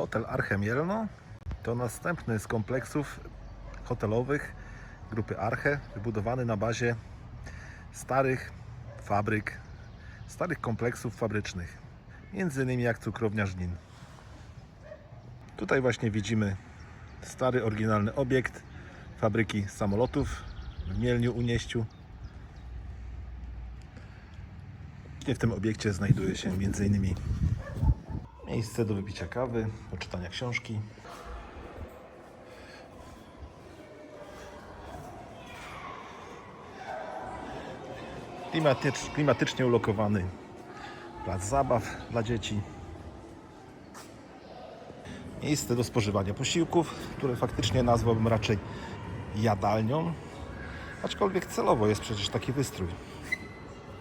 Hotel Archemielno to następny z kompleksów hotelowych grupy Arche, wybudowany na bazie starych fabryk, starych kompleksów fabrycznych, między innymi jak cukrownia Żnin. Tutaj właśnie widzimy stary, oryginalny obiekt fabryki samolotów w Mielniu Unieściu. W tym obiekcie znajduje się m.in. miejsce do wypicia kawy, poczytania książki. Klimatycz, klimatycznie ulokowany plac zabaw dla dzieci. Miejsce do spożywania posiłków, które faktycznie nazwałbym raczej jadalnią, aczkolwiek celowo jest przecież taki wystrój.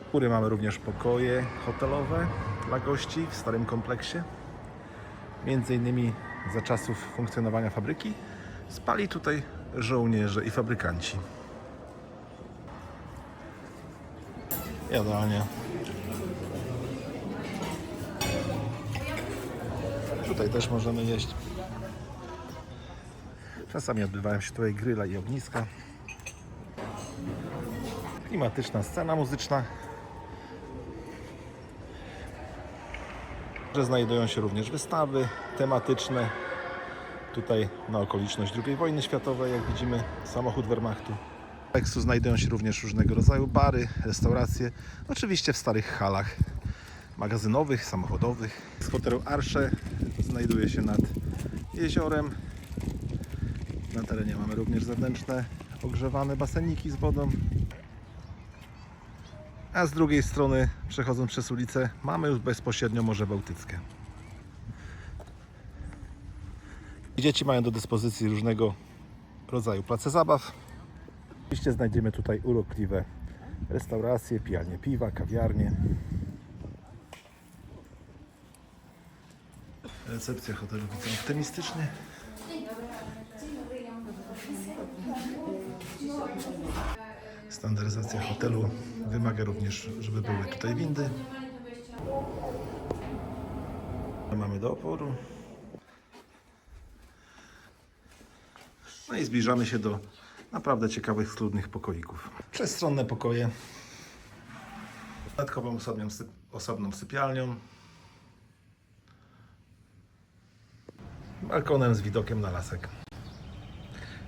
U góry mamy również pokoje hotelowe dla gości w starym kompleksie. Między innymi za czasów funkcjonowania fabryki spali tutaj żołnierze i fabrykanci. Jadalnia. Tutaj też możemy jeść. Czasami odbywają się tutaj gryla i ogniska. Klimatyczna scena muzyczna. Że znajdują się również wystawy tematyczne. Tutaj na okoliczność II wojny światowej, jak widzimy, samochód Wehrmachtu. W kompleksu znajdują się również różnego rodzaju bary, restauracje, oczywiście w starych halach magazynowych, samochodowych. Z hotelu Arsze znajduje się nad jeziorem. Na terenie mamy również zewnętrzne ogrzewane baseniki z wodą. A z drugiej strony, przechodząc przez ulicę, mamy już bezpośrednio Morze Bałtyckie. Dzieci mają do dyspozycji różnego rodzaju place zabaw. Oczywiście znajdziemy tutaj urokliwe restauracje, pijalnie piwa, kawiarnie. Recepcja hotelu widzę optymistycznie. Standaryzacja hotelu wymaga również, żeby były tutaj windy. Mamy do oporu. No i zbliżamy się do naprawdę ciekawych, schludnych pokoików. Przestronne pokoje. Dodatkową osobną, syp- osobną sypialnią. Balkonem z widokiem na lasek.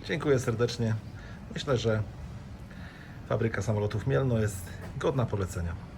Dziękuję serdecznie. Myślę, że fabryka samolotów Mielno jest godna polecenia.